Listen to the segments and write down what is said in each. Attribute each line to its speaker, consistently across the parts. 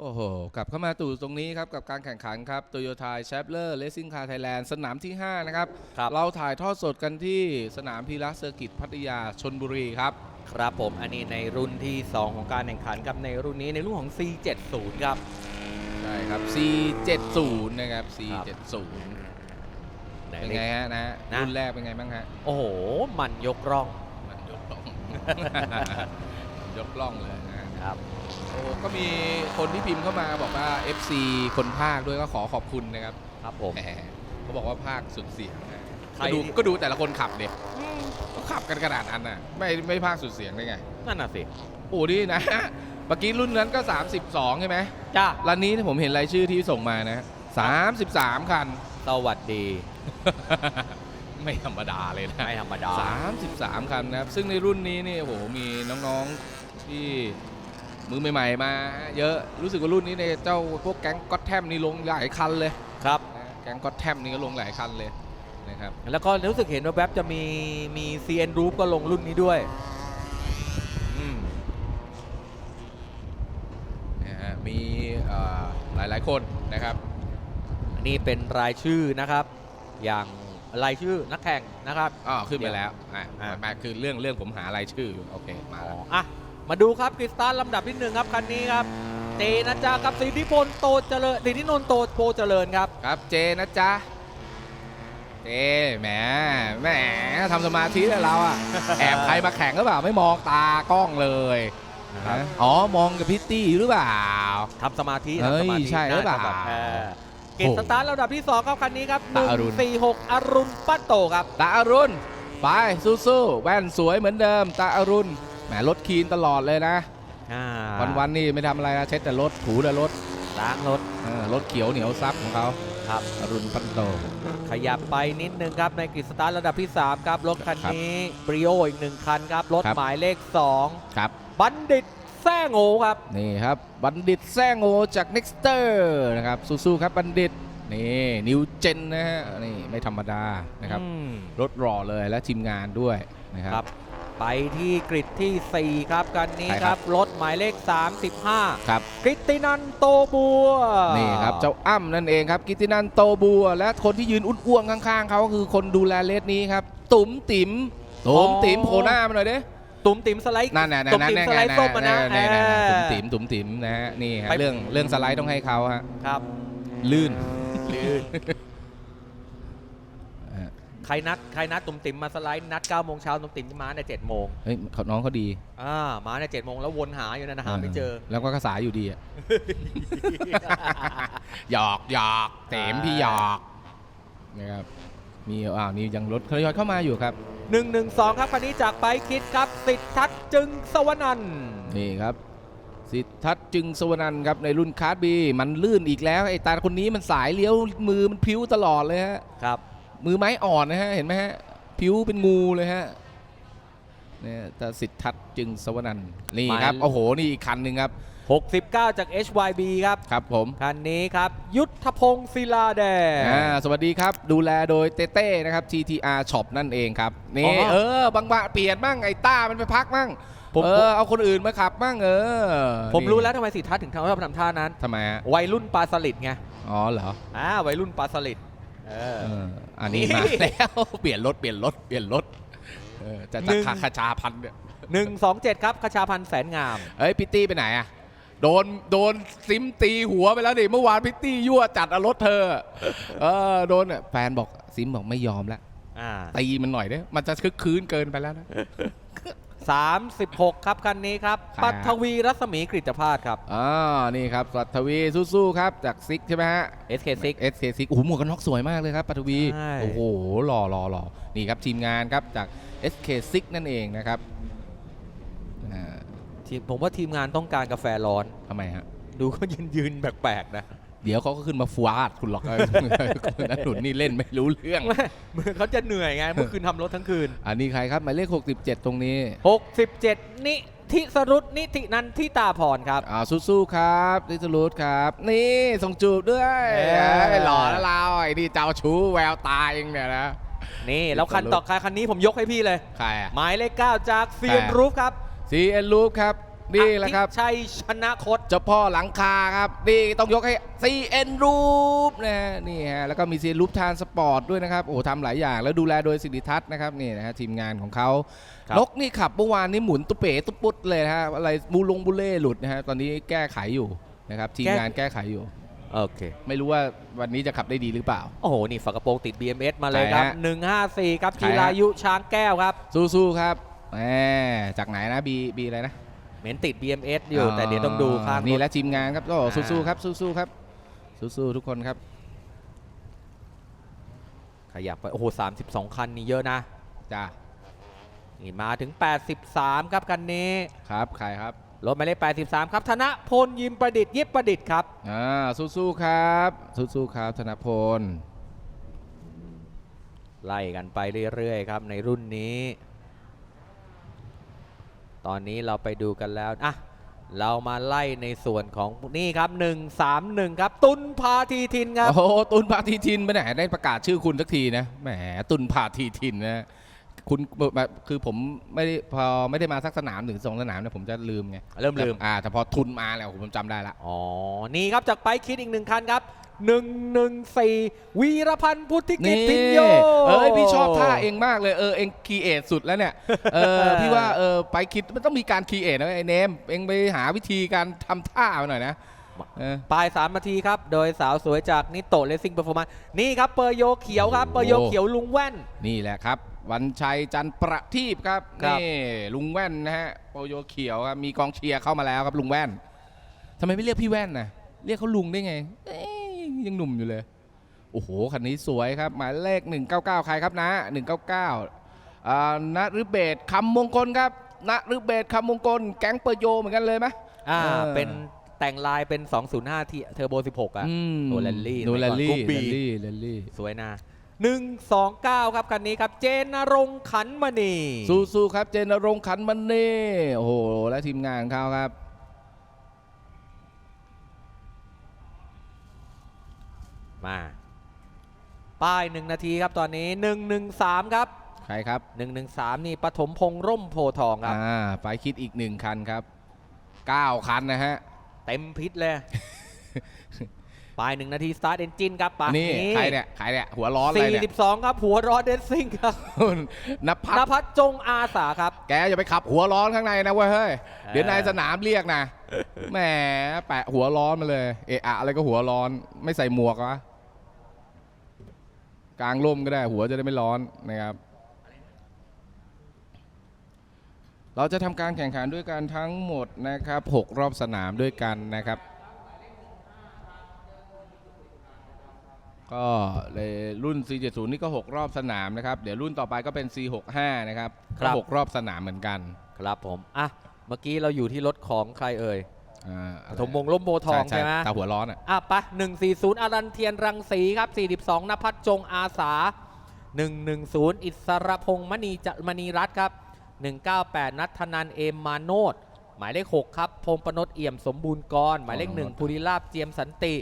Speaker 1: โอ้โห กลับเข้ามาตู่ตรงนี้ครับ กับการแข่งขันครับ Toyota c h a p l e r Racing Car Thailand สนามที่ 5 นะครับ
Speaker 2: ครับ
Speaker 1: เราถ่ายทอดสดกันที่สนามพีระเซอร์กิตพัทยาชนบุรีครับ
Speaker 2: ครับผมอันนี้ในรุ่นที่ 2 ของการแข่งขันครับในรุ่นนี้ในรุ่นของ C70 ครับ
Speaker 1: ใช่ครับ C70 นะครับ C70 เป็นไงฮะนะ
Speaker 2: นะ
Speaker 1: รุ่นแรกเป็นไงบ้างฮะ
Speaker 2: โอ้โห มันยกร่อง
Speaker 1: มันยกล่อง ยกล่องเลยนะฮะ
Speaker 2: ครับ
Speaker 1: โอ้ก็มีคนที่พิมพ์เข้ามาบอกว่า FC คนภาคด้วยก็ขอขอบคุณนะครับ
Speaker 2: ครับผม
Speaker 1: แหมเขาบอกว่าภาคสุดเสียงนะ
Speaker 2: ใคร
Speaker 1: ก็ดู
Speaker 2: ที่
Speaker 1: ก็ดูแต่ละคนขับเด็ก็ขับกันขนาดนั้นน่ะไม่ไม่ภาคสุดเสียงได้ไง
Speaker 2: นั่นน่ะสิ
Speaker 1: โอ้นี่นะ เมื่อกี้รุ่นนั้นก็ 32 ใช่ไหม
Speaker 2: จ้า
Speaker 1: ร้านนี้ผมเห็นรายชื่อที่ส่งมานะ 33 คัน
Speaker 2: สวัสดี
Speaker 1: ไม่ธรรมดาเลยนะ
Speaker 2: ไม่ธรรมดา
Speaker 1: 33 คันนะครับ ซึ่งในรุ่นนี้นี่โอ้โหมีน้องๆที่ มือใหม่ๆมา เยอะรู้สึกว่ารุ่นนี้ในยเจ้าพวกแก๊งก็อตแทมนี่ลงหลายคันเลย
Speaker 2: ครับ
Speaker 1: นะแก๊งก็อตแทมนี่ก็ลงหลายคันเลยนะครับ
Speaker 2: แล้วก็รู้สึกเห็นว่าแวบๆจะมีมี CN Group ก็ลงรุ่นนี้ด้วย
Speaker 1: อืมนะฮะมีเอ่อหลายๆคนนะครับ
Speaker 2: นี่เป็นรายชื่อนะครับ อย่างรายชื่อนักแข่งนะครับ
Speaker 1: อ๋อขึ้นไปแล้วอะ
Speaker 2: อะ
Speaker 1: มาคือเรื่องเรื่องผมหารายชื่ออยู่โอเคมา
Speaker 2: อ๋อ
Speaker 1: แล้ว
Speaker 2: อะ มาดูครับคริสตันลำดับที่หนึ่งครับคันนี้ครับเจนะจ๊ะกับสิทธิพลโตเจริญสิทธินนท์โตโพเจริญครับ
Speaker 1: ครับเจนะจ๊ะเจแหมแหมทำสมาธิเลยเราอะแอบใครมาแข่งหรือเปล่าไม่มองตากล้องเลย
Speaker 2: ครับ
Speaker 1: นะอ๋อมองกับพิตตี้หรือเปล่า
Speaker 2: ทำสมาธิ
Speaker 1: เฮ้ย
Speaker 2: ทำสมาธิ
Speaker 1: ใช่หรือเปล่า
Speaker 2: น่จะแบบแพ้เกตสตาร์ทลำดับที่2ครับคันนี้ครับ
Speaker 1: ตาอรุณ
Speaker 2: 146อรุณปั้นโตครับ
Speaker 1: ตาอรุณไปสู้ๆแว่นสวยเหมือนเดิมตาอรุณ แหมรถคีนตลอดเลยนะวันๆนี่ไม่ทำอะไรนะเช็ดแต่รถถูแต่รถ
Speaker 2: ล้างรถ
Speaker 1: เออรถเขียวเหนียวซับของเขา
Speaker 2: ครับ
Speaker 1: อรุณปันโต
Speaker 2: ขยับไปนิดนึงครับในกริสตาร์ทระดับที่ 3 ครับ รถคันนี้บริโออีกหนึ่งคันครับ รถ
Speaker 1: ครับ
Speaker 2: หมายเลข
Speaker 1: ครับ
Speaker 2: 2 บัณฑิตแซ่โง่ครับ
Speaker 1: นี่ครับ บัณฑิตแซงโอจาก Nexter นะครับ สู้ๆครับบัณฑิต นี่นิวเจนนะฮะ นี่ไม่ธรรมดานะครับ
Speaker 2: อืม
Speaker 1: รถรอเลยและทีมงานด้วยนะครับ
Speaker 2: ครับ ไปที่กริดที่ 4 ครับกันนี้
Speaker 1: ใช่
Speaker 2: ค
Speaker 1: ครั
Speaker 2: รับบรถหมายเลข 35
Speaker 1: ครับ
Speaker 2: กริตตินันโตบัว
Speaker 1: นี่ครับเจ้าอ้ำนั่นเองครับกิตินันโตบัว และคนที่ยืนอ้วนๆข้างๆเขาก็คือคนดูแลเลสนี้ครับ ตุ๋มติ๋มตุ๋มติ๋มโผล่หน้ามาหน่อยดิ
Speaker 2: ตุ่มติ๋มสไลด์
Speaker 1: นั่นน่ะนั่
Speaker 2: ตุ่
Speaker 1: น
Speaker 2: ม
Speaker 1: นั่น
Speaker 2: ติ๋ม
Speaker 1: นั่น
Speaker 2: สไลด์ส้มมานะ
Speaker 1: นั่นนั่นนั่น
Speaker 2: เอ
Speaker 1: ตุ๋ม
Speaker 2: อ
Speaker 1: ติ๋มตุ๋มติ๋มนะฮะนี่ฮะ
Speaker 2: ไป
Speaker 1: เรื่องเรื่องสไลด์ต้องให้เขาฮะ
Speaker 2: ครับ
Speaker 1: ลื่น
Speaker 2: ลื่น
Speaker 1: เออ
Speaker 2: ใครนัดใครนัดตุ่มติ๋มมาสไลด์นัด9โมงเช้าตุ่มติ๋มมาใน7โมง
Speaker 1: เฮ้ยเขาน้องเขาดี
Speaker 2: อ่ามาใน7โมงแล้ววนหาอยู่นั่นนะหาไม่เจอ
Speaker 1: แล้วก็กระสายอยู่ดีอะ หยอกหยอกเต็มพี่หยอกนะครับมีอ่าวนี่ยังรถทยอยเข้ามาอยู่ครับ
Speaker 2: 112ครับคันนี้จากไปคิดครับสิทธัตน์จึงสวนันท์
Speaker 1: นี่ครับ สิทธัตน์จึงสวนันท์ครับในรุ่นคาร์ดบีมันลื่นอีกแล้วไอ้ตาคนนี้มันสายเลี้ยวมือมันพิ้วตลอดเลยฮะ
Speaker 2: ครับ
Speaker 1: มือไม้อ่อนนะฮะ เห็นไหมฮะพิ้วเป็นงูเลยฮะเนี่ยแต่สิทธัตน์จึงสวนันท์นี่ครับ โอ้โห นี่อีกคันหนึ่งครับ
Speaker 2: 69 จาก HYB ครับ
Speaker 1: ครับผม
Speaker 2: คันนี้ครับ ยุทธพงศ์ศิลาแดง
Speaker 1: อ่าสวัสดีครับ ดูแลโดยเต้เต้นะครับ TTR Shop นั่นเองครับ
Speaker 2: อ๋
Speaker 1: นี่
Speaker 2: อ
Speaker 1: เออ บางบะเปลี่ยนบ้างไอ้ต้ามันไปพักบ้าง
Speaker 2: ผม
Speaker 1: เออเอาคนอื่นมาขับบ้างเออ
Speaker 2: ผม
Speaker 1: นี่
Speaker 2: รู้แล้วทำไมสิทธัตน์ถึงทำชอบทำท่านั้น
Speaker 1: ทำไมฮะ
Speaker 2: วัยรุ่นปลาสลิดไง
Speaker 1: อ๋อเหรอ
Speaker 2: อ่าวัยรุ่นปลาสลิด เออ
Speaker 1: เออ อันนี้
Speaker 2: นี่
Speaker 1: มาแล้ว เปลี่ยนรถเปลี่ยนรถเปลี่ยนรถเออจะ
Speaker 2: หนึ่
Speaker 1: จะ
Speaker 2: ง
Speaker 1: ขาคาชาพันธุ์เนี่ย
Speaker 2: หนึ่งสองเจ็ดครับคชาพันธ์แสนงาม
Speaker 1: เอ้ยพิตตี้ไปไหนอะโดนโดนซิมตีหัวไปแล้วดิเมื่อวานพิตตี้ยั่วจัดอะรถเธอ เออโดนอะแฟนบอกซิมบอกไม่ยอมแล้ว
Speaker 2: อ่า
Speaker 1: ตีมันหน่อยเด้มันจะคึกคืนเกินไปแล้วนะ
Speaker 2: สามสิบหกครับคันนี้ครับ
Speaker 1: ใครฮะ
Speaker 2: ปัทวีรัศมีกฤตภาสครับ
Speaker 1: อ่านี่ครับสัตวีสู้ๆครับจากซิกใช่ไหมฮะ
Speaker 2: SK6
Speaker 1: S K ซิกโอ้โหหมวกกันน็อกสวยมากเลยครับปัทวี
Speaker 2: ใช่
Speaker 1: โอ้โหหล่อหล่อหล่อนี่ครับทีมงานครับจาก S K ซิกนั่นเองนะครับอ่า
Speaker 2: ทีมผมว่าทีมงานต้องการกาแฟร้อน
Speaker 1: ทำไมฮะ
Speaker 2: ดูเขายืนยืนๆแปลกๆนะ
Speaker 1: เดี๋ยวเขาก็ขึ้นมาฟวาดคุณหรอกเออคุณนัทหนุนนี่เล่นไม่รู้เรื่อง
Speaker 2: เหมือนเขาจะเหนื่อยไง เมื่อคืนทำรถทั้งคืน
Speaker 1: อันนี้ใครครับหมายเลข 67 ตรงนี้
Speaker 2: 67 นิธิสรุตนิธินันทิตาพรครับ
Speaker 1: อ่าสู้ๆครับดิสลูดครับ นี่ส่งจูบด้วย
Speaker 2: เออ
Speaker 1: ไอ้หล่อแล้วเราไอ้นี่เจ้าชู้แววตาเองเนี่ยนะ
Speaker 2: นี่แล้วคันต่อคันคันนี้ผมยกให้พี่เลย
Speaker 1: ใครอะ
Speaker 2: หมายเลข9จากเซียน
Speaker 1: ใคร
Speaker 2: รูฟครับ
Speaker 1: ซีเอ็นลูปครับ นี่แหละครับ
Speaker 2: อธิชัยชนะคด
Speaker 1: เจ้าพ่อหลังคาครับ นี่ต้องยกให้ CN รูปนะฮะนี่ฮะแล้วก็มี CN รูปทานสปอร์ตด้วยนะครับ โอ้โหทำหลายอย่าง แล้วดูแลโดยสิริทัศน์นะครับนี่นะฮะทีมงานของเขา
Speaker 2: ครับ
Speaker 1: นกนี่ขับเมื่อวานนี้หมุนตุ๊เป๋ตุ๊ปุดเลยนะฮะอะไรบูลงบุเล่หลุดนะฮะตอนนี้แก้ไขอยู่นะครับทีมงานแก้ไขอยู่
Speaker 2: โอเค
Speaker 1: ไม่รู้ว่าวันนี้จะขับได้ดีหรือเปล่า
Speaker 2: โอ้โห นี่ฝากระโปรงติด BMS มาเลยครับ
Speaker 1: ใครฮะ
Speaker 2: 154 ครับ
Speaker 1: ใครฮะ
Speaker 2: จีรายุช้างแก้วครับ
Speaker 1: สู้ๆครับแหมจากไหนนะบีบีอะไรนะ
Speaker 2: เหม็นติด BMS อยู่แต่เดี๋ยวต้องดูข้าง
Speaker 1: นี่
Speaker 2: รถ
Speaker 1: และทีมงานครับก็
Speaker 2: อ่า
Speaker 1: สู้ๆครับสู้ๆครับสู้ๆทุกคนครับ
Speaker 2: ขยับไป โอ้โห32คันนี่เยอะนะ
Speaker 1: จ้า
Speaker 2: นี่มาถึง 83 ครับคันนี้
Speaker 1: ครับใครครับ
Speaker 2: รถหมายเลข83 ครับธนพลยิมประดิษฐ์ยิบประดิษฐ์ครับ
Speaker 1: อ่าสู้ๆครับสู้ๆครับธนพล
Speaker 2: ไล่กันไปเรื่อยๆครับในรุ่นนี้ ตอนนี้เราไปดูกันแล้วอะเรามาไล่ในส่วนของนี่ครับ 131 ครับ ตุนพาทีทินครับ
Speaker 1: โอ้โหตุนพาทีทินไปไหนได้ประกาศชื่อคุณสักทีนะแหมตุนพาทีทินนะ คุณแบบคือผมไม่ได้พอไม่ได้มาสักสนามหนึ่งสองสนามเนี่ยผมจะลืมไง
Speaker 2: เริ่มลืม
Speaker 1: แต่อ่าแต่พอทุนมาแล้วผมจำได้ละ
Speaker 2: อ๋อนี่ครับจากไปคิดอีกหนึ่งคันครับ114วีรพันธ์พุทธิกิจพิญโย
Speaker 1: เอ้ยพี่ชอบท่าเองมากเลยเออเองคีเอทสุดแล้วเนี่ยเออพี่ว่าเออไปคิดมันต้องมีการคีเอทนะไอ้เนมเองไปหาวิธีการทำท่ามาหน่อยนะเออ
Speaker 2: ปลาย3นาทีครับ โดยสาวสวยจากนิโตเลสซิ่งเปอร์ฟอร์มานนี่ครับเปอร์โยเขียวครับ เปอร์โย
Speaker 1: โอ้
Speaker 2: เขียวลุงแว่น
Speaker 1: นี่แหละครับ วันชัยจันทร์ประทีปครับ
Speaker 2: ครับ
Speaker 1: นี่ลุงแว่นนะฮะโปโยเขียวครับ มีกองเชียร์เข้ามาแล้วครับลุงแว่นทำไมไม่เรียกพี่แว่นนะเรียกเขาลุงได้ไงเอ้ยยังหนุ่มอยู่เลย โอ้โห คันนี้สวยครับ หมายเลข 199 ใครครับนะ199อ่าณฤเบศคำมงคลครับณฤเบศคำมงคล แก๊งเปอร์โยเหมือนกันเลยไหม
Speaker 2: อ่า
Speaker 1: เออ
Speaker 2: เป็น แต่งลายเป็น 205 ที่เทอร์โบ 16 อะ
Speaker 1: อืม
Speaker 2: โนแลนลี่
Speaker 1: โนแลนลี่
Speaker 2: กรุ๊ป B
Speaker 1: แลนลี่แลนลี่
Speaker 2: สวยนะ129 ครับคันนี้ครับ เจนนรงค์ขันมณี
Speaker 1: สู้ๆครับ เจนรงค์ขันมันเน่โอ้โห และทีมงานของเขาครับ
Speaker 2: มา ป้าย 1 นาทีครับตอนนี้ 113 ครับ
Speaker 1: ใครครับ
Speaker 2: 113 นี่ปฐมพงษ์ร่มโพธิ์ทองครับ
Speaker 1: อ่าไฟคิดอีกหนึ่งคันครับ 9 คันนะฮะ
Speaker 2: เต็มพิษเลยป้าย1นาทีสตาร์ทเอนจินครับป่ะ
Speaker 1: นี่ใครเนี่ยใครเนี่ยหัวร้อนอะไรเนี่ย
Speaker 2: 42ครับ หัวร้อนเดนซิ่งครับ
Speaker 1: นภั
Speaker 2: น
Speaker 1: ส
Speaker 2: ภัสจงอาสาครับ
Speaker 1: แกอย่าไปขับหัวร้อนข้างในนะเว้ยเฮ้ย
Speaker 2: เออ
Speaker 1: เดี๋ยวนายสนามเรียกนะแหมแปะหัวร้อนมาเลยเอะอะอะไรก็หัวร้อนไม่ใส่หมวกวะกลางร่มก็ได้หัวจะได้ไม่ร้อนนะครับ เราจะทำการแข่งขันด้วยกันทั้งหมดนะครับ 6 รอบสนามด้วยกันนะครับ ก็เลยรุ่น C70 นี่ก็ 6 รอบสนามนะครับ เดี๋ยวรุ่นต่อไปก็เป็น C65 นะครับ
Speaker 2: ครั
Speaker 1: ก็
Speaker 2: บ
Speaker 1: หกรอบสนามเหมือนกัน
Speaker 2: ครับผม อะ เมื่อกี้เราอยู่ที่รถของใครเอ่ย
Speaker 1: อ่า
Speaker 2: ปฐมวงศ์ร่มโพธิ์ทองใช่ไหม
Speaker 1: ตาหัวร้อนอะ
Speaker 2: อะไปะ140อารันเทียนรังสีครับ 42นภัสจงอาสา 110 อิสรพงษ์มณีจมณีรัตน์ครับ 198 นัทธนันเอมมาโนดหมายเลข 6 ครับพงษ์ประนดเอี่ยมสมบูรณ์กร หมายเลข 1ภูริลาบเจียมสันติ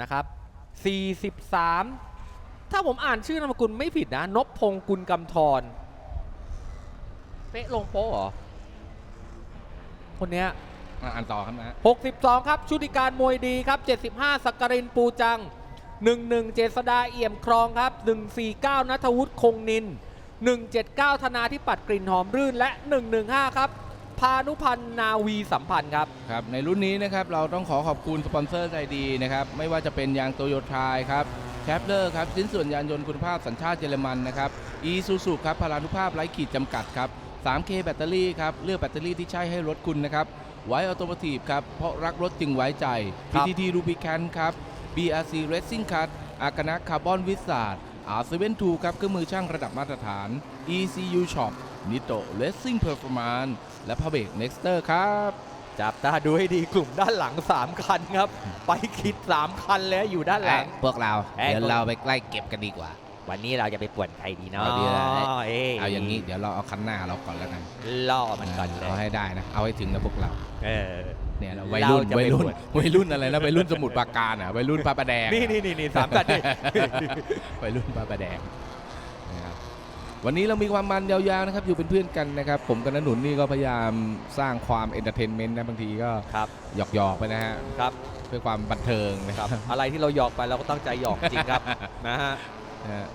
Speaker 2: นะครับ 43 ถ้าผมอ่านชื่อนามสกุลไม่ผิดนะ นพพงศ์กุลกำธรเป๊ะลงโป๊ะเหรอ คนเนี้ย
Speaker 1: อะอ่านต่อครับนะ
Speaker 2: 62 ครับ ชุติการมวยดีครับ 75 สักกรินปูจัง 11 เจษดาเอี่ยมครองครับ 149 นัทวุฒิคงนิน 179 ธนาที่ปัดกลิ่นหอมรื่นและ 115 ครับ พานุพันธ์นาวีสัมพันธ์ครับ
Speaker 1: ครับในรุ่นนี้นะครับเราต้องขอขอบคุณสปอนเซอร์ใจดีนะครับ ไม่ว่าจะเป็นยางโตโยต้าครับแคปเลอร์ครับชิ้นส่วนยานยนต์คุณภาพสัญชาติเยอรมันนะครับอีซูซูครับพลานุภาพไร้ขีดจำกัดครับ 3K แบตเตอรี่ครับเลือกแบตเตอรี่ที่ใช่ให้รถคุณนะครับไว้ออโต o ม i v e ครับเพราะรักรถจึงไว้ใจ
Speaker 2: ครับ
Speaker 1: PTT Rubicon ครับ BRC Racing Card อากานะคาร์บอนวิสาด R72 ครับเครื่องมือช่างระดับมาตรฐาน ECU Shop Nito Racing Performance และพาเบก Nexter ครับ
Speaker 2: จับตาดูให้ดีกลุ่มด้านหลัง 3 คันครับ ไปคิด 3 คันแล้วอยู่ด้านหลัง
Speaker 1: พวกเรา
Speaker 2: เอ้ย
Speaker 1: เดี๋ยวเราไปไล่เก็บกันดีกว่า
Speaker 2: วันนี้เราจะไปป่วนใครดีเนาะ
Speaker 1: เอาดีเลย
Speaker 2: เอ้ย
Speaker 1: เอาอย่างนี้เดี๋ยวเราเอาคันหน้าเราก่อนแล้วกัน
Speaker 2: ล่อมันก่อนเล
Speaker 1: เอา
Speaker 2: ย
Speaker 1: ให้ได้นะ เอาให้ถึงนะพวกเรา
Speaker 2: เออ
Speaker 1: เนี่ยเราวัยรุ่น
Speaker 2: เราจะไป
Speaker 1: วัยรุ่น
Speaker 2: บวช
Speaker 1: วัยรุ่นอะไรนะวัยรุ่นสมุทรปราการอะวัยรุ่นพระประแดง
Speaker 2: นี่นี่นี่นี่สามคันนี่
Speaker 1: วัยรุ่นพระประแดงนะครับวันนี้เรามีความมันยาวๆนะครับอยู่เป็นเพื่อนกันนะครับ ผมกับนหนุนนี่ก็พยายามสร้างความเอนเตอร์เทนเมนต์นะบางทีก็
Speaker 2: ครับ
Speaker 1: หยอกๆไปนะฮะ
Speaker 2: ครับ
Speaker 1: เพื่อความบันเทิงนะ
Speaker 2: ค
Speaker 1: ค
Speaker 2: รั
Speaker 1: รั
Speaker 2: บบอะไรที่เราหยอกไปเราก็ตั้งใจหยอกจริงครับนะฮะ
Speaker 1: นะฮะ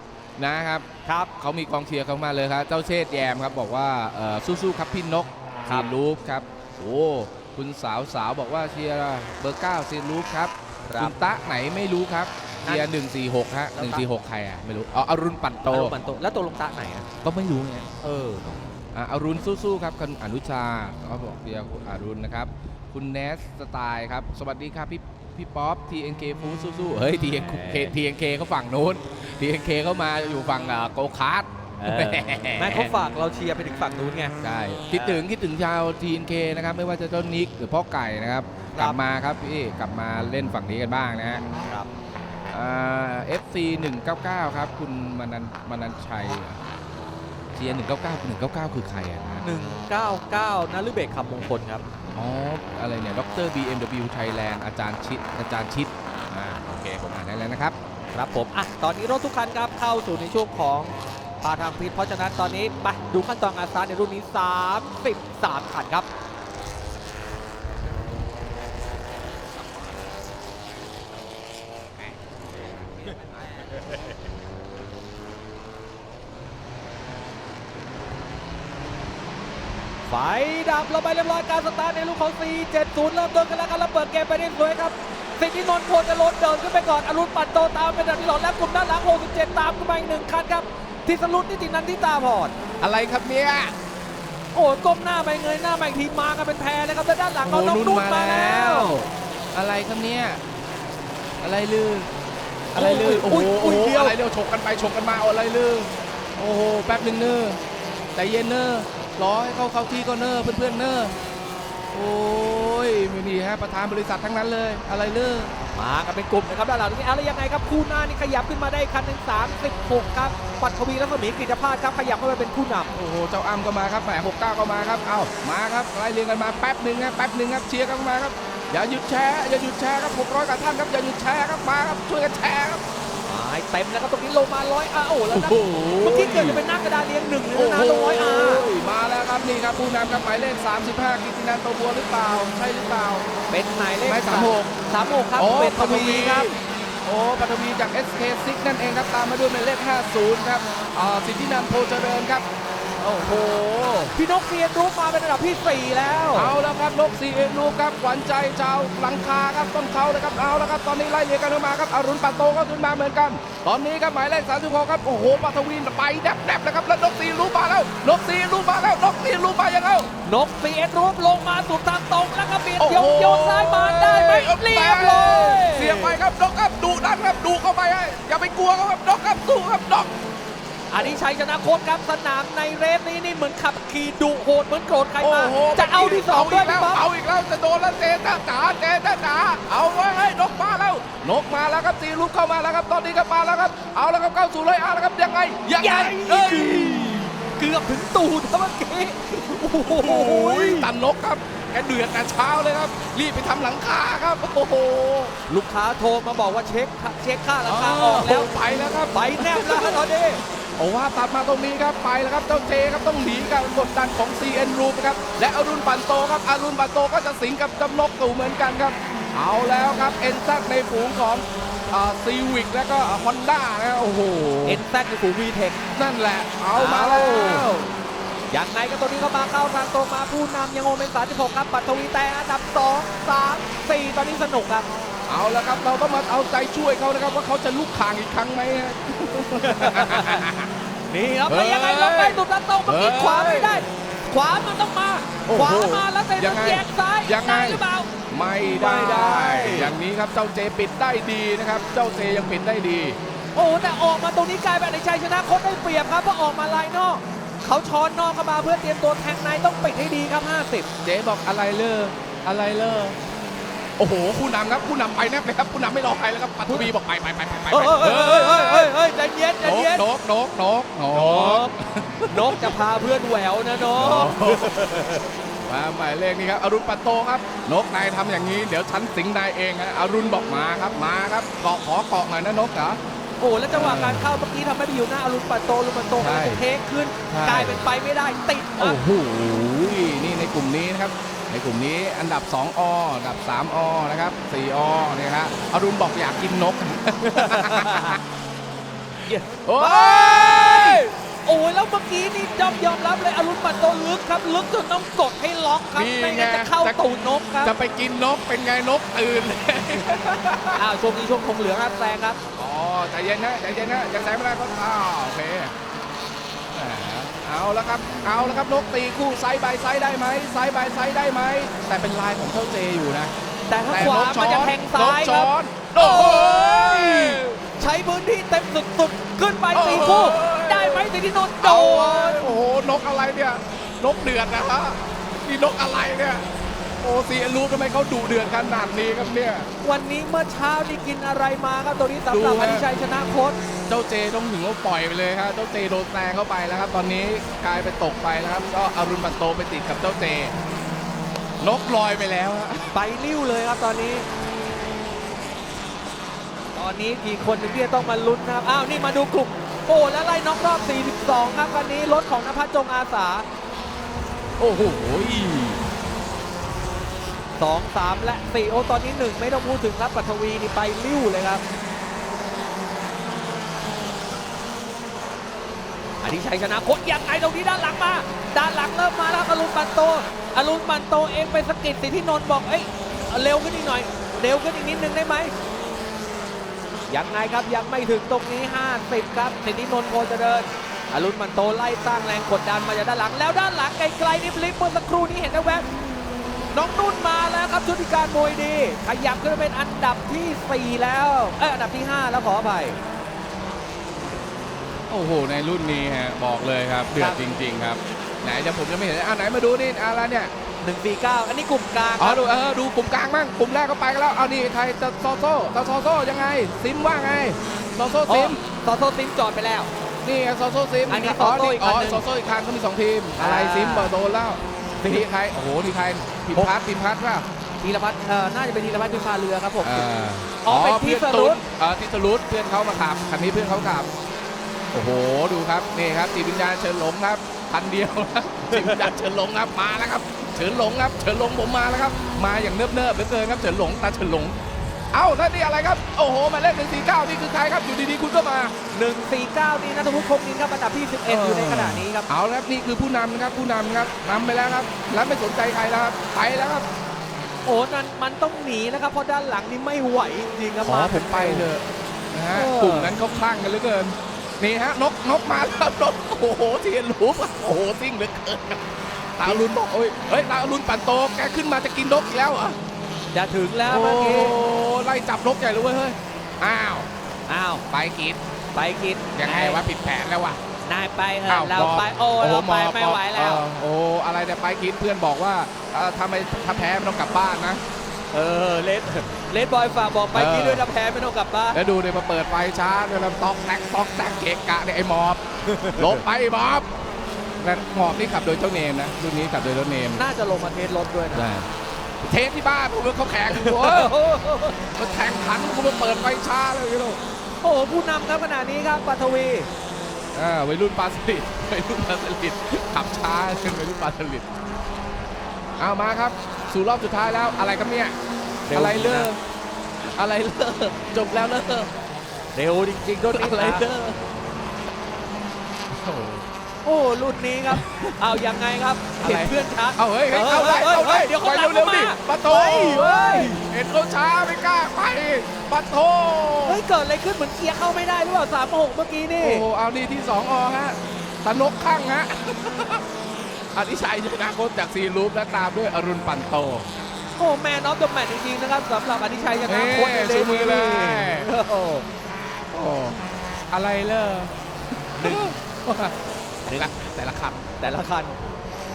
Speaker 1: นะครับ
Speaker 2: ครับ
Speaker 1: เขามีกองเชียร์เข้ามาเลยครับ เจ้าเชษฐ์แยมครับบอกว่าเอ่อสู้ๆครับพี่นก
Speaker 2: ครั
Speaker 1: ซี
Speaker 2: บ
Speaker 1: นรูฟครับโอ้ คุณสาวสาวบอกว่าเชียร์เบอร์เก้าซีนรูฟครับ
Speaker 2: ครั
Speaker 1: คุ
Speaker 2: บ
Speaker 1: ณตะไหนไม่รู้ครับ
Speaker 2: นั่น
Speaker 1: เชียร์หนึ่งสี่หกฮะ
Speaker 2: แล้ว
Speaker 1: หนึ่ง
Speaker 2: ตะ
Speaker 1: สี่หกใครอะไม่รู้อ๋ออรุณปั่นโต
Speaker 2: โตปันโตแล้วตัวลงตาไหนอะ
Speaker 1: ก็ไม่รู้ไง
Speaker 2: เออ
Speaker 1: อะอรุณสู้ๆครับคุณอนุชาเขาบอกเชียร์คุณอรุณนะครับ คุณเนสสไตล์ครับ สวัสดีครับพี่พี่ป๊อป TNK ฟูสู้ๆเฮ้ย TNK TNK เขาฝั่งนู้น TNK เขามาอยู่ฝั่งโกคาร์ด
Speaker 2: เออ แม่เขาฝากเราเชียร์ไปถึงฝั่งนู้นไง
Speaker 1: ใช่คิดถึงคิดถึงชาว TNK นะครับ ไม่ว่าจะเจ้านิกหรือพ่อไก่นะครับ
Speaker 2: ค
Speaker 1: ก
Speaker 2: รับ
Speaker 1: ลับมาครับพี่กลับมาเล่นฝั่งนี้กันบ้างนะฮะ
Speaker 2: ครับ
Speaker 1: อ่า FC 199ครับ คุณมนันมนันชัยเชียร์199คุณ199คือใครอะนะ
Speaker 2: 199นะลือเบกคำมงคลครับ
Speaker 1: อ๋ออะไรเนี่ยดร BMW Thailand อาจารย์ชิดอาจารย์ชิดอ่าโอเคผมอ่านได้แล้วนะครับ
Speaker 2: ครับผมอะตอนนี้รถทุกคันครับเข้าสู่ในช่วงของ ปาทางพิษเพราะฉะนั้นตอนนี้ไปดูขั้นตอนการสตาร์ในรุ่นนี้ 33คันครับไฟดับเราไปเรียบร้อยการสตาร์ทในลูกของ 470 เริ่มต้นกันแล้วกันแล้วเปิดเกมไปได้สวยครับ สิทธินนท์โพจรนเดินขึ้นไปก่อนอรุณปัดโตตามเป็นอันดับที่สองและกลุ่มด้านหลัง 67 ตามขึ้นมาอีกหนึ่งคันครับ ทิสรุตนิตินันทิตาพร
Speaker 1: อะไรครับเนี่ย
Speaker 2: โอ้ก้มหน้าไปเงยหน้ามาอีกทีมากันเป็นแพรเลยครับแล้วด้านหลังเราน้อง
Speaker 1: โโห
Speaker 2: นุ่นมาแล้ว
Speaker 1: อะไรครับเนี่ยอะไรลืออะไรลือโอ้โห
Speaker 2: อุ้ย
Speaker 1: โอ้
Speaker 2: อุ้ย
Speaker 1: โห
Speaker 2: เดียว
Speaker 1: อะไรเดี๋ยวฉกกันไปฉกกันมาเอาอะไรลือโอ้โหแป๊บหนึ่งเนอใจเย็นเนอรอให้เข้าเข้าที่ก็เนอเพื่อนๆเนอ โอ้ยไม่นี่ฮะประธานบริษัททั้งนั้นเลยอะไรลือ
Speaker 2: มากันเป็นกลุ่มนะครับด้านหลังนี้อะไรยังไงครับคู่หน้านี่ขยับขึ้นมาได้คันหนึ่ง36ครับปัทวีรัศมีกิจพาสครับขยับเข้าไปเป็นผู้นำ
Speaker 1: โอ้โหเจ้าอ้ำก็มาครับแหมหกเก้าก็มาครับเอ้ามาครับไล่เรียงกันมาแป๊บหนึ่งครับแป๊บหนึ่งครับเชียร์กันมาครับอย่าหยุดแชร์อย่าหยุดแชร์ครับ600กับท่านครับอย่าหยุดแชร์ครับมาครับช่วยกันแชร์ครับ
Speaker 2: มาให้เต็มแล้วครับตรงนี้ลงมาร้อยอาโอ้แล้วนะ
Speaker 1: โอ้โห
Speaker 2: เมื่อกี้เกิดจะเป็นนักกระดานเลี้ยงหนึ่งเลย
Speaker 1: โอ้
Speaker 2: นะ
Speaker 1: โห
Speaker 2: ลง
Speaker 1: ครับนี่ครับผู้นำครับหมายเลข 35กิตินันโตบัวหรือเปล่า ใช่หรือเปล่า
Speaker 2: เป็นหมายเลข
Speaker 1: ไม่สามหก
Speaker 2: สามหกครับ
Speaker 1: โอ้
Speaker 2: เป็น
Speaker 1: ป
Speaker 2: ป
Speaker 1: ฐ
Speaker 2: ฐ
Speaker 1: วี
Speaker 2: วี
Speaker 1: ค
Speaker 2: ค
Speaker 1: รั
Speaker 2: รั
Speaker 1: บบโอ้ปฐวีจาก SK6 นั่นเองครับ ตามมาด้วยหมายเลข 50 ครับอ่าสิทธินันท์โพเจริญครับ โอ้โห
Speaker 2: พี่นกเซียนรูปมาเป็นอันดับที่ 4 แล้ว
Speaker 1: เอาแล้วครับนกซีเอ็นลูกครับขวัญใจชาวหลังคาครับต้นเขาเลยครับเอาแล้วครับตอนนี้ไล่เรียงกันเข้ามาครับอรุณปัตโตก็ขึ้นมาเหมือนกัน ตอนนี้ครับหมายเลข36ครับโอ้โหปัทวีนไปแนบๆนะครับแล้วนกซีลูกมาแล้วนกซีลูกมาแล้วนกซีลูกมายังไง
Speaker 2: นกเซียนรูปลงมาสู่ทางตรงแล้วก็เบียด
Speaker 1: โอ้
Speaker 2: โย
Speaker 1: โห
Speaker 2: กโยกซ้ายมาได้ไหมเรียบร้อย
Speaker 1: เสียบไปครับนกครับดุดันครับดุเข้าไปให้อย่าไปกลัวเขาครับนกครับสู้ครับนก
Speaker 2: อันนี้ชัยชนะโค้ชครับสนามในเรสนี้นี่เหมือนขับขี่ดุโหดเหมือนโกรธใคร
Speaker 1: โอ้
Speaker 2: มา
Speaker 1: โห
Speaker 2: จะเอาที่สองด้วย
Speaker 1: แล้
Speaker 2: พี่
Speaker 1: ว
Speaker 2: ป๊อป
Speaker 1: เอาอีกแล้วจะโดนแล้วเจจ้าจ๋าเจจ้าจ๋าเอาไว้ให้นกมาแล้วนกมาแล้วครับตีลูกเข้ามาแล้วครับตอนนี้ก็มาแล้วครับ เอาแล้วครับเข้าสู่เลยอาแล้วครับยังไงยังไงเอ้ย
Speaker 2: เกือบถึงตูดครับเมื่อกี้โอ้โห
Speaker 1: โอ้โหตันนกครับแกเดือดแต่เช้าเลยครับ รีบไปทำหลังคาครับโอ้โห
Speaker 2: ลูกค้าโทรมาบอกว่าเช็คเช็คค่าราคาออกแล้ว
Speaker 1: ไปแล้วครับ
Speaker 2: ไปแนบแล้วครับตอนนี้
Speaker 1: โอ้ว่าตัดมาตรงนี้ครับไปแล้วครับเจ้าเจครับต้องหนีการกดดันของ CN Group ครับและอรุณปันโตครับอรุณปันโตก็จะสิงกับจำนกตู่เหมือนกันครับ เอาแล้วครับเอ็นซักในฝูงของซีวิกและก็ฮอนด้านะโอ้โห
Speaker 2: เอ็นแซดในฝูวีเทค
Speaker 1: นั่นแหละเอามาแล้ว
Speaker 2: ยังไงก็ตัวนี้เข้ามาเข้าทางตรงมาผู้นำยังโอเป็น36ครับปัทวีแต่อันดับ 2 3 4 ตอนนี้สนุกครับ
Speaker 1: เอาแล้วครับ เราต้องมาเอาใจช่วยเขานะครับ ว่าเขาจะลุกข่างอีกครั้งไหมฮะ
Speaker 2: นี่ครับ
Speaker 1: เฮ้
Speaker 2: แล้ว
Speaker 1: ย
Speaker 2: ยังไงลงไปสุดตรงเมื่อกี้
Speaker 1: เฮ้ย
Speaker 2: ขวาไม่ได้ ขวามันต้องมา
Speaker 1: โอ้
Speaker 2: ข
Speaker 1: โห
Speaker 2: วามาแล้วเตะ
Speaker 1: ยังไง
Speaker 2: แยกซ้าย
Speaker 1: ยังไง
Speaker 2: ได้หรือเปล่า
Speaker 1: ไม่
Speaker 2: ไม่
Speaker 1: ได้
Speaker 2: ได้
Speaker 1: อย่างนี้ครับเจ้าเจปิดได้ดีนะครับ เจ้าเจยังปิดได้ดี
Speaker 2: โอ้โหแต่ออกมาตรงนี้กลายเป็นในชัยชนะโค้ชได้เปรียบครับเพราะออกมาลายนอก เขาช้อนนอกเข้ามาเพื่อเตรียมตัวแทงในต้องปิดให้ดีครับ50
Speaker 1: เจ๊บอกอะไรเลออะไรเลอ โอ้โหผู้นำครับผู้นำไปแนบเลยครับผู้นำไม่รอใครแล้วครับปัทวีบอกไปไปไปไปไป
Speaker 2: เฮ้ยเฮ้ยเฮ้ยเฮ้ยเฮ้ยเฮ้ยใจเย็นใจ
Speaker 1: นก
Speaker 2: เย็น
Speaker 1: นกนกนกน
Speaker 2: น
Speaker 1: ก
Speaker 2: กนกจะพาเพื่อนแหววนะนก
Speaker 1: มาหมายเลขนี้ครับอรุณปัตโตครับ นกนายทำอย่างนี้ เดี๋ยวฉันสิงนายเองฮะอรุณบอกมาครับมาครับเกาะขอเกาะหน่อยนะนกเหรอ
Speaker 2: โอ้แล้วจังหวะการเข้าเมื่อกี้ทำให้ไปอยู่หน้าอรุณปัตโตอรุณปัตโตเทคขึ้นกลายเป็นไปไม่ได้ติด
Speaker 1: โอ้โหนี่ในกลุ่มนี้นะครับ กลุ่มนี้อันดับ 2ออันดับ 3อนะครับ4อเนี่ยครับอรุณบอกอยากกินนก โอ้ย
Speaker 2: โอ้ยแล้วเมื่อกี้นี่ยอมยอมรับเลยอรุณปัตโตลึกครับ ลึกจนต้องกดให้ล็อกครับ
Speaker 1: นี่
Speaker 2: ไม่งั้น
Speaker 1: ไง
Speaker 2: จะเข้า
Speaker 1: จะ
Speaker 2: ตูดนกครับ
Speaker 1: จะไปกินนกเป็นไงนกตื่นเลย
Speaker 2: อ้าวช่วงนี้ช่วงธงเหลืองครับแซงครับ
Speaker 1: อ๋อใจเย็นนะใจเย็นนะยังแซงไม่ได้ก็อ้าวโอเคแหม เอาแล้วครับ เอาแล้วครับนกตีคู่ไซด์บายไซด์ได้ไหมไซด์บายไซด์ได้ไหม แต่เป็นลายของเจ้าเจอยู่นะ
Speaker 2: แต่ถ้า
Speaker 1: แต่
Speaker 2: ขวาน
Speaker 1: กช้
Speaker 2: มันจะแทงซ้าย
Speaker 1: นก
Speaker 2: ครั
Speaker 1: ช้
Speaker 2: บ
Speaker 1: อนโอ้ย
Speaker 2: ใช้พื้นที่เต็มสุดๆ ขึ้นไป
Speaker 1: โอ้โห
Speaker 2: ตีคู่ ได้ไหมสิทธินนท์โด
Speaker 1: เอา
Speaker 2: น
Speaker 1: โอ้โหนกอะไรเนี่ย นกเดือดนะฮะนี่นกอะไรเนี่ย โอ้ซีรู้ทำไมเขาดุเดือดขนาดนี้ครับเนี่ย
Speaker 2: วันนี้เมื่อเช้านี่กินอะไรมาครับตัวนี้สำหรับ
Speaker 1: ดู
Speaker 2: อ
Speaker 1: ฮะ
Speaker 2: ธิชัยชนะโคต
Speaker 1: เจ้าเจต้องถึงว่าปล่อยไปเลยครับเจ้าเจโดนแซงเข้าไปแล้วครับ ตอนนี้กลายไปตกไปแล้วครับ ก็อรุณปัตโตไปติดกับเจ้าเจ นกลอยไปแล้วฮะ
Speaker 2: ไปลิ้วเลยครับตอนนี้ ตอนนี้กี่คนที่จะต้องมาลุ้นนะครับ อ้าวนี่มาดูกลุ่มโอ้แล้วไล่น็อกรอบ 42 ครับวันนี้รถของนภัสจงอาสา
Speaker 1: โอ้โห
Speaker 2: 2 3 และ 4 โอ้ตอนนี้ 1 ไม่ต้องพูดถึงครับปัทวีนี่ไปลิ้วเลยครับอธิชัยชนะโคตรยังไงตรงนี้ด้านหลังมา ด้านหลังเริ่มมาแล้วอรุณปันโตอรุณปันโตเองไปสกิดสิทธินนท์บอกเอ้ยเร็วขึ้นอีกหน่อย เร็วขึ้นอีกนิดนึงได้ไหมยังไงครับยังไม่ถึงตรงนี้ 50 ครับสิทธินนท์โคจะเดินอรุณปันโตไล่สร้างแรงกดดันมาจากด้านหลัง แล้วด้านหลังไกลๆนี่ลิฟเมื่อสักครู่นี้เห็นนะแวบ น้องนุ่นมาแล้วครับชุติการมวยดีขยับขึ้นมาเป็นอันดับทีสี่4 แล้วเอยอันดับที่ 5 แล้วขออภัย
Speaker 1: โอ้โห ในรุ่นนี้ฮะบอกเลยครับเดือดจริง ๆ ครับ ไหนจะผมจะไม่เห็นอะไหนมาดูนี่อะไรเนี่ย
Speaker 2: 149 อันนี้กลุ่มกลาง
Speaker 1: อ๋
Speaker 2: ค
Speaker 1: อ
Speaker 2: รับ
Speaker 1: ดูเออดูกลุ่มกลางบ้างกลุ่มแรกก็ไปกันแล้วเอานี่ใครจะโซโซ่จะโซโซ่ยังไงซิมว่าไงโซโซ่
Speaker 2: โอ้
Speaker 1: ซิม
Speaker 2: ซอโซซิมจอดไปแล้ว
Speaker 1: นี่ไงโซโซ่ซิม
Speaker 2: อันนี้
Speaker 1: อ๋อ
Speaker 2: โซโซ่อีกคันหนึ่ง
Speaker 1: โซโซ่อีกคันเขามีสองทีมอะไร
Speaker 2: อ่า
Speaker 1: ซิมเบอร์โดนแล้ว นี่ใคร โอ้โหนี่ใครพิมพัฒน์พิมพัฒน์ป่ะ
Speaker 2: ธีรพัฒน์เอ่อน่าจะเป็นธีรพัฒน์พิมพาเรือครับผม
Speaker 1: เออ
Speaker 2: อ๋อเป็น
Speaker 1: เพื่อน
Speaker 2: ทิสรุต
Speaker 1: ตุลเออทิสรุตเพื่อนเขามาขับคันนี้เพื่อนเขาขับ โอ้โห ดูครับ นี่ครับจิตวิญญาณเฉินหลงครับคันเดียวนะจิตวิญญาณเฉินหลงครับ มาแล้วครับ เฉินหลงครับ เฉินหลงผมมาแล้วครับ มาอย่างเนิบเนิบๆเหลือเกินครับ เฉินหลง ตาเฉินหลง เอ้านั่นนี่อะไรครับ โอ้โหหมายเลขหนึ่งสี่เก้านี่คือใครครับ อยู่ดีๆ คุณก็มา
Speaker 2: 149 นี่นัทวุฒิคงนินครับอันดับที่ 11 อยู่ในขณะนี้ครับ
Speaker 1: เอาแล้วครับนี่คือผู้นำนะครับ ผู้นำครับนำไปแล้วครับ แล้วไม่สนใจใครแล้วครับ ไปแล้วครับ
Speaker 2: โอ้นั่นมันต้องหนีนะครับ เพราะด้านหลังนี่ไม่ไหวจริงๆครับ
Speaker 1: ขอ
Speaker 2: มา
Speaker 1: ผมไปเถอะนะฮะ
Speaker 2: เออ
Speaker 1: กลุ่มนั้นเขาคลั่งกันเหลือเกิน นี่ฮะนกนกมาแล้วนกโอ้โหเทียนรูปโอ้โหซิ่งเหลือเกินครับตาอรุณบอกโอ้ยเฮ้ยตาอรุณปั่นโตแกขึ้นมาจะกินนกอีกแล้วเหรอ
Speaker 2: จะถึงแล้ว
Speaker 1: โอ้
Speaker 2: เมื่อกี้
Speaker 1: ไล่จับนกใหญ่เลยเว้ยเฮ้ยอ้าว
Speaker 2: อ้าว
Speaker 1: ไปกิน
Speaker 2: ไปกิน
Speaker 1: ยังไงวะผิดแผนแล้ววะ
Speaker 2: นายไปเถ
Speaker 1: อ้า
Speaker 2: อะ
Speaker 1: ว
Speaker 2: เรา
Speaker 1: บอก
Speaker 2: ไปโอ้
Speaker 1: โอ้โห
Speaker 2: เราไป
Speaker 1: หมอบ
Speaker 2: ไม่ไหวแล้ว
Speaker 1: เออโอ้อะไรเนี่ยไปกินเพื่อนบอกว่าเอ่อถ้าไม่ถ้าแพ้ไม่ต้องกลับบ้านนะ
Speaker 2: เออเลดเลดบอยฝากบอกไป
Speaker 1: เออ
Speaker 2: กินด้วยนะแพ้ไม่ต้องกลับบ้าน
Speaker 1: แล้วดูเนี่ยมาเปิดไฟช้าเนี่ยแล้วตอกแตกตอกแตกเกะกะเนี่ยไอ้หมอบหลบไปไอ้หมอบนั่นหมอบนี่ขับโดยเจ้าเนมนะรุ่นนี้ขับโดยเจ้าเนม
Speaker 2: น่าจะลงมาเทสรถด้วยนะ
Speaker 1: ได้ เทสที่บ้านผมเขาแข่งอยู่โอ้ยมาแข่งขันกูมาเปิดไฟช้าเลยพี่ลูก
Speaker 2: โอ้โหผู้นำครับขณะนี้ครับปัทวี
Speaker 1: อ่าวัยรุ่นปาสลิดวัยรุ่นปาสลิดขับช้าเป็นวัยรุ่นปาสลิดเอามาครับ สู่รอบสุดท้ายแล้วอะไรครับเนี่ยอะไรเลิกอะไรเลิกจบแล้วเลิก
Speaker 2: เร็วจริงๆตัวนี้
Speaker 1: อะไรเลิกโอ้ โห
Speaker 2: โอ้รุ่นนี้ครับ เอายังไงครับ
Speaker 1: อะไร
Speaker 2: เห็นเพื่อนชัก
Speaker 1: เอาเฮ้ยเฮ้ยเอาได้
Speaker 2: เฮ้ย
Speaker 1: เอาได้
Speaker 2: เดี๋ยวเขา
Speaker 1: ไป
Speaker 2: หลัง
Speaker 1: เร็วๆดิ
Speaker 2: มา
Speaker 1: ปะโถ
Speaker 2: เฮ้ยเฮ้ย
Speaker 1: เห็นเขาช้าไม่กล้าไปปะโถ
Speaker 2: เฮ้ยเกิดอะไรขึ้นเหมือนเกียร์เข้าไม่ได้หรือเปล่าสามหกเมื่อกี้นี่
Speaker 1: โอ้โหเอานี่ที่2อฮะตนกข้างฮะอธิชัยชนะโคตจากซีรูปและตามด้วยอรุณปันโต
Speaker 2: โอ้แมนออฟเดอะแมตช์จริงๆนะครับสำหรับอธิชัยชนะ
Speaker 1: เอ้ย
Speaker 2: โค้ช
Speaker 1: ชูมือเลย
Speaker 2: โอ้โห
Speaker 1: โอ้อะไรเลอหนึ่ง แต่ละแต่ละค
Speaker 2: แต่ละคัน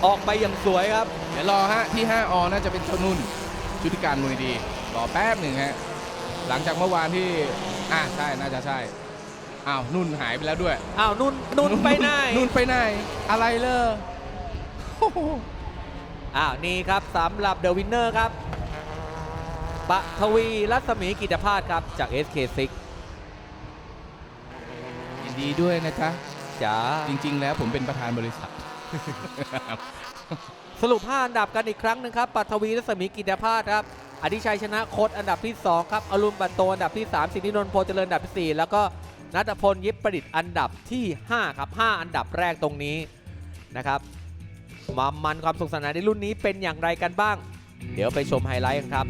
Speaker 2: ออกไปอย่างสวยครับำ
Speaker 1: เดี๋ยวรอฮะที่5อน่าจะเป็นเจ้านุ่นชุติการมวยดีรอแป๊บหนึ่งฮะหลังจากเมื่อวานที่อะใช่น่าจะใช่อ้าวนุ่นหายไปแล้วด้วย
Speaker 2: อ้าวนุ่นนุ่นไปไหน
Speaker 1: นุ่นไปไหนอะไรเลอโอ้โห
Speaker 2: อ้าวนี่ครับสำหรับเดอะวินเนอร์ครับปะทวีรัศมีกิจพาสครับจาก SK6
Speaker 1: ดีด้วยนะจ๊ะ
Speaker 2: จ๋า
Speaker 1: จริง ๆ แล้วผมเป็นประธานบริษัท
Speaker 2: สรุป 5 อันดับกันอีกครั้งหนึ่งครับปัทวีรัศมีกิจภาสครับอธิชัยชนะโคตอันดับที่ 2 ครับอรุณปัตโตอันดับที่ 3 สิทธินนท์โพเจริญอันดับที่ 4 แล้วก็นัทพลยิปประดิษฐ์อันดับที่ 5 ครับ 5 อันดับแรกตรงนี้นะครับมามันความสุขสนานในรุ่นนี้เป็นอย่างไรกันบ้าง เดี๋ยวไปชมไฮไลท์กันครับ